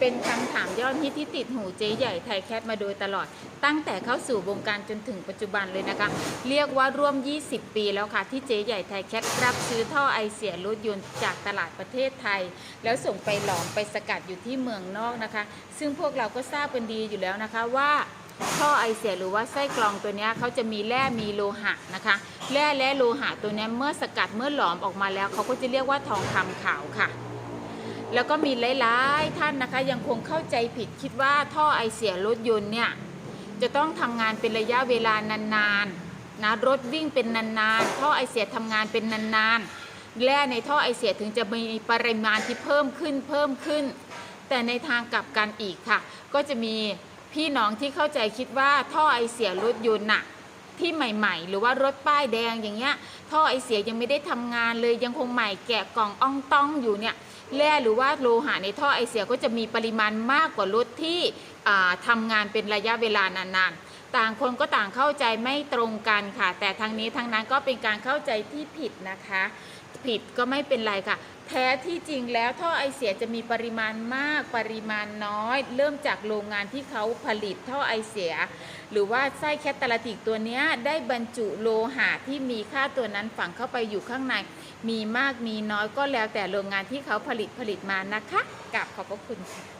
เป็นคำถามยอดฮิตที่ติดหูเจ๊ใหญ่ไทยแคทมาโดยตลอด ตั้งแต่เข้าสู่วงการจนถึงปัจจุบันเลยนะคะ เรียกว่าร่วม 20 ปีแล้วค่ะ ที่เจ๊ใหญ่ไทยแคทรับซื้อท่อไอเสียรถยนต์จากตลาดประเทศไทย แล้วส่งไปหลอมไปสกัดอยู่ที่เมืองนอกนะคะ ซึ่งพวกเราก็ทราบกันดีอยู่แล้วนะคะว่าท่อไอเสียหรือว่าไส้กรองตัวนี้เขาจะมีแร่มีโลหะนะคะแร่และโลหะตัวนี้เมื่อสกัดเมื่อหลอมออกมาแล้วเขาก็จะเรียกว่าทองคำขาวค่ะ แล้วก็มีหลายๆท่านนะคะ ยังคงเข้าใจผิดคิดว่าท่อไอเสียรถยนต์เนี่ยจะต้องทำงานเป็นระยะเวลานานๆนะรถวิ่งเป็นนานๆ ท่อไอเสียทำงานเป็นนานๆแร่ในท่อไอเสียถึงจะมีปริมาณที่เพิ่มขึ้นเพิ่มขึ้น แต่ในทางกลับกันอีกค่ะ ก็จะมีพี่น้องที่เข้าใจคิดว่าท่อไอเสียรถยนต์น่ะ ที่ใหม่ ๆ หรือว่ารถป้ายแดงอย่างเงี้ยท่อไอเสียยังไม่ได้ทำงานเลยยังคงใหม่แกะกล่องอ่องต้องอยู่เนี่ยแร่หรือว่าโลหะในท่อไอเสียก็จะมีปริมาณมากกว่ารถที่ทำทำงานเป็นระยะเวลานานๆ ต่างคนก็ต่างเข้าใจไม่ตรงกันค่ะ แต่ทางนี้ทางนั้นก็เป็นการเข้าใจที่ผิดนะคะ ผิดก็ไม่เป็นไรค่ะ แท้ที่จริงแล้วท่อไอเสียจะมีปริมาณมากปริมาณน้อย เริ่มจากโรงงานที่เขาผลิตท่อไอเสีย หรือว่าไส้แคตตาลติกตัวนี้ได้บรรจุโลหะที่มีค่าตัวนั้นฝังเข้าไปอยู่ข้างใน มีมากมีน้อยก็แล้วแต่โรงงานที่เขาผลิตผลิตมานะคะกับขอบพระคุณค่ะ